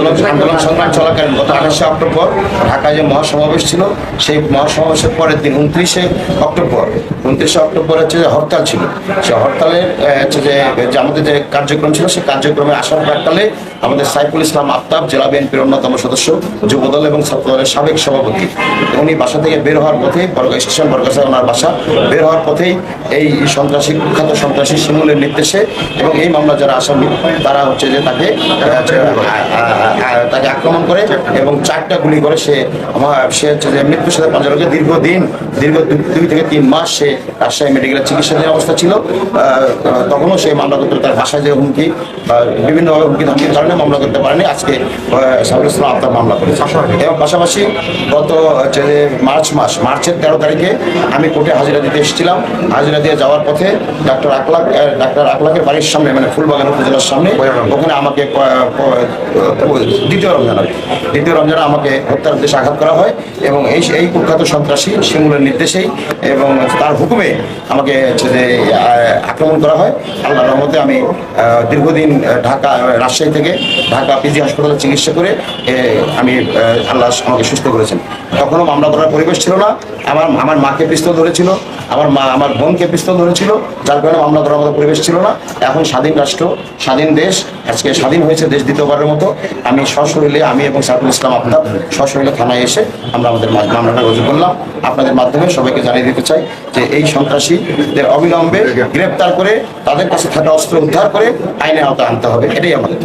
আন্দোলন আন্দোলন সংগ্রাম চলাকালীন গত আঠাশে অক্টোবর ঢাকায় যে মহাসমাবেশ ছিল সেই মহাসমাবেশের পরের দিন উনত্রিশে অক্টোবর উনত্রিশে অক্টোবর হচ্ছে যে হরতাল ছিল সে হরতালের আহ, হচ্ছে যে আমাদের যে কার্যক্রম ছিল সেই কার্যক্রমে আসার প্রাককালে আমাদের সাইফুল ইসলাম আফতাব জেলা বিএনপির অন্যতম সদস্য যুবদল এবং ছাত্রদলের সাবেক সভাপতি উনি বাসা থেকে বের হওয়ার পথে বর্গ স্টেশন বর্গসা ওনার বাসা বের হওয়ার পথেই এই সন্ত্রাসী কুখ্যাত সন্ত্রাসী শিমুলের নির্দেশে এবং এই মামলা যারা আসামি, তারা হচ্ছে যে তাকে তাকে আক্রমণ করে এবং চারটা গুলি করে সে সে হচ্ছে যে মৃত্যুর সাথে পাঞ্জালকে দীর্ঘদিন, দীর্ঘ দুই থেকে তিন মাস সে রাজশাহী মেডিকেলের চিকিৎসাধীন অবস্থা ছিল। তখনও সে মামলা করতে তার ভাষায় যে হুমকি বিভিন্নভাবে হুমকি ধামকির কারণে মামলা করতে পারেনি। আজকে সাহুল ইসলাম আফতাব মামলা করেছে। এবং পাশাপাশি গত, হচ্ছে মার্চ মাস, মার্চের তেরো তারিখে আমি কোর্টে হাজিরা দিতে এসেছিলাম। হাজিরা দিয়ে যাওয়ার পথে ডাক্তার আকলাক ডাক্তার আকলাকের বাড়ির সামনে মানে ফুলবাগান উপজেলার সামনে ওখানে আমাকে দ্বিতীয় রমজান দ্বিতীয় রমজানে আমাকে হত্যার উদ্দেশ্যে আঘাত করা হয় এবং এই এই কুখ্যাত সন্ত্রাসী শিমুলের নির্দেশেই এবং তার হুকুমে আমাকে আক্রমণ করা হয়। আল্লাহ রহমতে আমি দীর্ঘদিন ঢাকা রাজশাহী থেকে ঢাকা পিজি হাসপাতালে চিকিৎসা করে আমি আল্লাহ আমাকে সুস্থ করেছেন। তখনও মামলা করার পরিবেশ ছিল না। আমার আমার মাকে পিস্তল ধরেছিল। আমার মা আমার বোনকে পিস্তল ধরেছিল, যার কারণে মামলা করার মতো পরিবেশ ছিল না। এখন স্বাধীন রাষ্ট্র, স্বাধীন দেশ, আজকে স্বাধীন হয়েছে দেশ দ্বিতীয়বারের মতো। আমি সশরীরে আমি এবং সাইফুল ইসলাম আফতাব সশরীরে থানায় এসে আমরা আমাদের মামলাটা রুজু করলাম। আপনাদের মাধ্যমে সবাইকে জানিয়ে দিতে চাই যে এই সন্ত্রাসীদের অবিলম্বে গ্রেপ্তার করে, তাদের কাছে থাকা অস্ত্র উদ্ধার করে আইনের আওতায় আনতে হবে। এটাই আমাদের।